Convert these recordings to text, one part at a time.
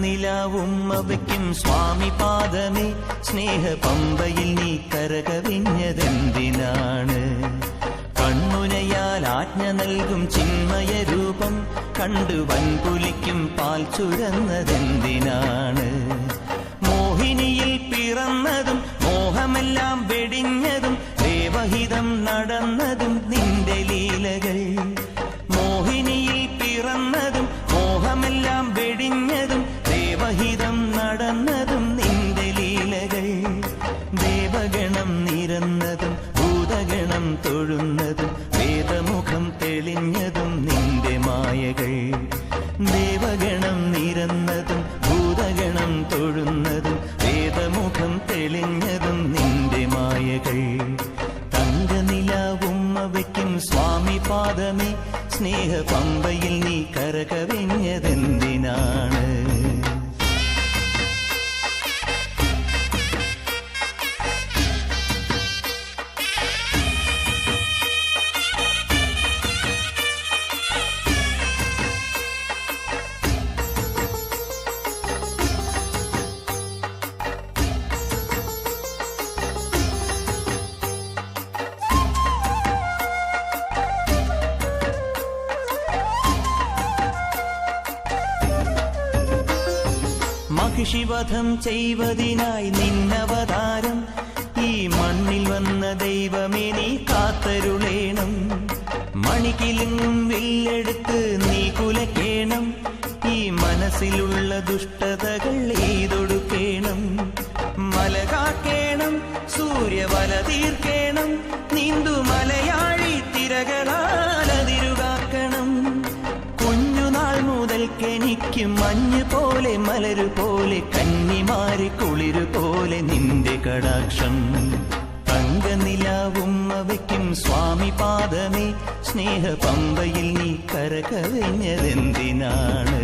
തങ്കനിലാവും അവയ്ക്കും സ്വാമി പാദമേ. സ്നേഹ പമ്പയിൽ നീ കരകവിഞ്ഞതെന്തിനാണ് കണ്ണുനയാൽ ആജ്ഞ നൽകും ചിന്മയ രൂപം. കണ്ടു വൻപുലിക്കും പാൽ ചുരന്നതെന്തിനാണ്? മോഹിനിയിൽ പിറന്നതും മോഹമെല്ലാം വെടിഞ്ഞതും ദേവഹിതം നടന്നതും നിന്റെ സ്നേഹ പമ്പയിൽ നീ കരകവിഞ്ഞതെന്തിനാണ് മഹിഷിവധം ചെയ്വതിനായി നിന്നവതാരം. ഈ മണ്ണിൽ വന്ന ദൈവമേ നീ കാത്തരുളേണം. മണിക്കിലും വില്ലെടുത്ത് നീ കുലക്കേണം. ഈ മനസ്സിലുള്ള ദുഷ്ടതകൾ എയ്തൊടുക്കേണം മുതൽക്കെനിക്ക് മഞ്ഞ് പോലെ മലരു പോലെ കന്നിമാരി കുളിരു പോലെ നിന്റെ കടാക്ഷം. തങ്കനിലാവും അവയ്ക്കും സ്വാമി പാദമേ സ്നേഹ പമ്പയിൽ നീ കരകവിഞ്ഞതെന്തിനാണ്?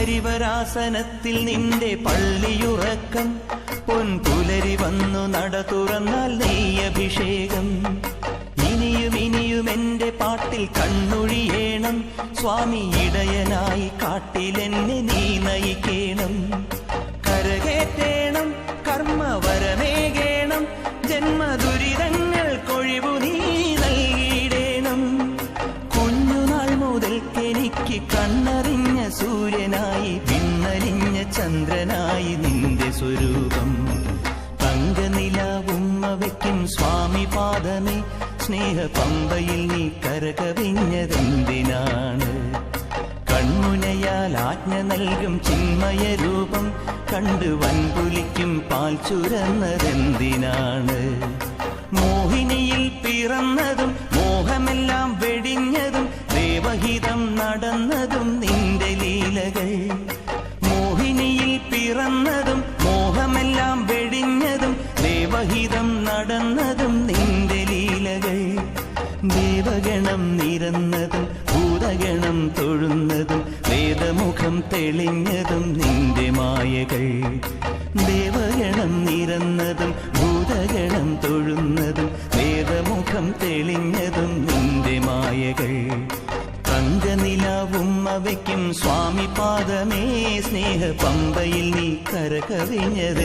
ഹരിവരാസനത്തിൽ നിന്റെ പള്ളിയുറക്കം. പൊൻപുലരി വന്നു നട തുറന്നാൽ നെയ്യഭിഷേകം. ഇനിയും ഇനിയും എന്റെ പാട്ടിൽ കണ്ണൊഴിയേണം. സ്വാമി ഇടയനായി കാട്ടിലെന്നെ നീ നയിക്കേണം. കരകേറ്റേണം കർമ്മവരമേകേണം ജന്മദുരിതങ്ങൾ കൊഴിവു നീ പാദമേ സ്നേഹ പമ്പയിൽ നീ കരകവിഞ്ഞതെന്തിനാണ്? കൺമുനയാൽ ആജ്ഞ നൽകും ചിന്മയ രൂപം കണ്ടു വൻപുലിക്കും പാൽ ചുരന്നതെന്തിനാണ്? മോഹിനിയിൽ പിറന്നതും മോഹമെല്ലാം വെടിഞ്ഞതും ദേവഹിതം നടന്നതും നിന്റെ ലീലകൾ. മോഹിനിയിൽ പിറന്നതും മോഹമെല്ലാം വെടിഞ്ഞതും ദേവഹിതം നടന്നതും ദേവഗണം നിരന്നതും ഭൂതഗണം തൊഴുന്നതും വേദമുഖം തെളിഞ്ഞതും നിന്റെ മായകൾ. ദേവഗണം നിരന്നതും ഭൂതഗണം തൊഴുന്നതും വേദമുഖം തെളിഞ്ഞതും നിന്റെ മായകൾ. തങ്കനിലാവും അവയ്ക്കും സ്വാമി പാദമേ സ്നേഹ പമ്പയിൽ നീ കരകവിഞ്ഞതെന്തിനാണ്?